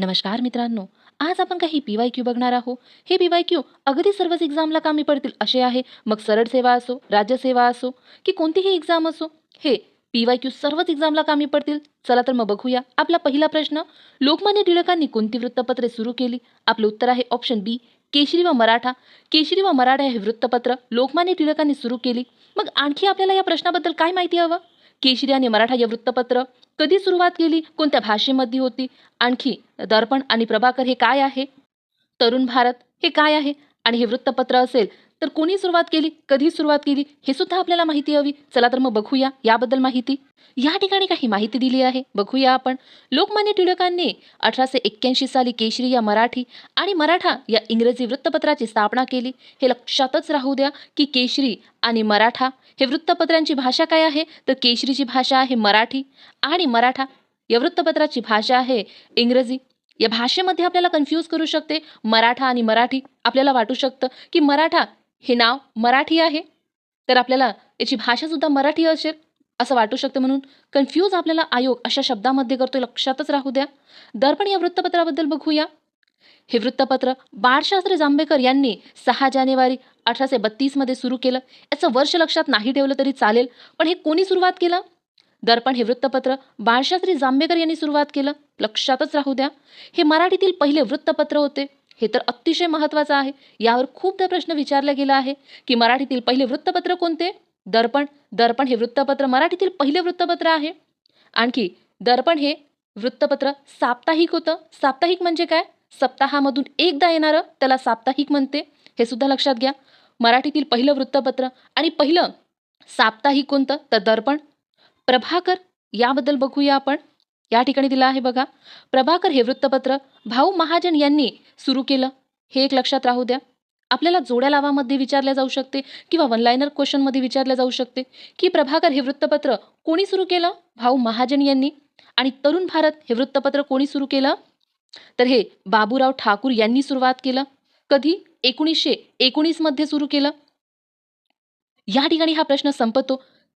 नमस्कार मित्रांनो आज आपण काही पी वाय क्यू बघणार आहोत. हे पी वाय क्यू अगदी सर्वच एक्झामला कामी पडतील असे आहे. मग सरळ सेवा असो राज्यसेवा असो की कोणतीही एक्झाम असो हे पी वाय क्यू सर्वच एक्झामला कामी पडतील. चला तर मग बघूया आपला पहिला प्रश्न. लोकमान्य टिळकांनी कोणती वृत्तपत्रे सुरू केली? आपलं उत्तर आहे ऑप्शन बी केशरी व मराठा. केशरी व मराठा हे वृत्तपत्र लोकमान्य टिळकांनी सुरू केली. मग आणखी आपल्याला या प्रश्नाबद्दल काय माहिती हवं? केशरी आणि मराठा हे वृत्तपत्र कधी सुरुवात केली कोणत्या भाषेमध्ये होती आणखी दर्पण आणि प्रभाकर हे काय आहे? तरुण भारत हे काय आहे? आणि हे वृत्तपत्र असेल तर कोणी सुरुवात केली? कधी सुरुवात केली? हे सुद्धा आपल्याला माहिती हवी. चला तर मग बघूया याबद्दल माहिती. या ठिकाणी काही माहिती दिली आहे. बघूया आपण. लोकमान्य टिळकांनी अठराशे एक्क्याऐंशी साली केशरी या मराठी आणि मराठा या इंग्रजी वृत्तपत्राची स्थापना केली. हे लक्षातच राहू द्या की केशरी आणि मराठा हे वृत्तपत्रांची भाषा काय आहे? तर केशरीची भाषा आहे मराठी आणि मराठा या वृत्तपत्राची भाषा आहे इंग्रजी. या भाषेमध्ये आपल्याला कन्फ्यूज करू शकते. मराठा आणि मराठी आपल्याला वाटू शकतं की मराठा हे नाव मराठी आहे. तर आपल्याला याची भाषासुद्धा मराठी असेल असं वाटू शकतं म्हणून कन्फ्यूज आपल्याला आयोग अशा शब्दामध्ये करतो लक्षातच राहू द्या. दर्पण या वृत्तपत्राबद्दल बघूया. हे वृत्तपत्र बाळशास्त्री जांभेकर यांनी सहा जानेवारी अठराशे बत्तीसमध्ये सुरू केलं. याचं वर्ष लक्षात नाही ठेवलं तरी चालेल पण हे कोणी सुरुवात केलं? दर्पण हे वृत्तपत्र बाळशास्त्री जांभेकर यांनी सुरुवात केलं लक्षातच राहू द्या. हे मराठीतील पहिले वृत्तपत्र होते. हे तर अतिशय महत्त्वाचं आहे. यावर खूपदा प्रश्न विचारला गेला आहे की मराठीतील पहिले वृत्तपत्र कोणते? दर्पण. दर्पण हे वृत्तपत्र मराठीतील पहिले वृत्तपत्र आहे. आणखी दर्पण हे वृत्तपत्र साप्ताहिक होतं. साप्ताहिक म्हणजे काय? सप्ताहामधून एकदा येणारं त्याला साप्ताहिक म्हणते. हे सुद्धा लक्षात घ्या. मराठीतील पहिलं वृत्तपत्र आणि पहिलं साप्ताहिक कोणतं? तर दर्पण. प्रभाकर याबद्दल बघूया आपण. या ठिकाणी दिलं आहे बघा. प्रभाकर हे वृत्तपत्र. भाऊ महाजन यांनी सुरू केलं? हे एक लक्षात राहू द्या. आपल्याला जोड्या लावामध्ये विचारल्या जाऊ शकते किंवा वनलायनर क्वेश्चनमध्ये विचारल्या जाऊ शकते. की प्रभाकर हे वृत्तपत्र कोणी सुरू केलं? भाऊ महाजन यांनी. आणि तरुण भारत हे वृत्तपत्र कोणी सुरू केलं? तर हे बाबूराव ठाकूर यांनी सुरुवात केलं. कधी? एकोणीसशे एकोणीसमध्ये सुरू केलं. या ठिकाणी हा प्रश्न संपतो.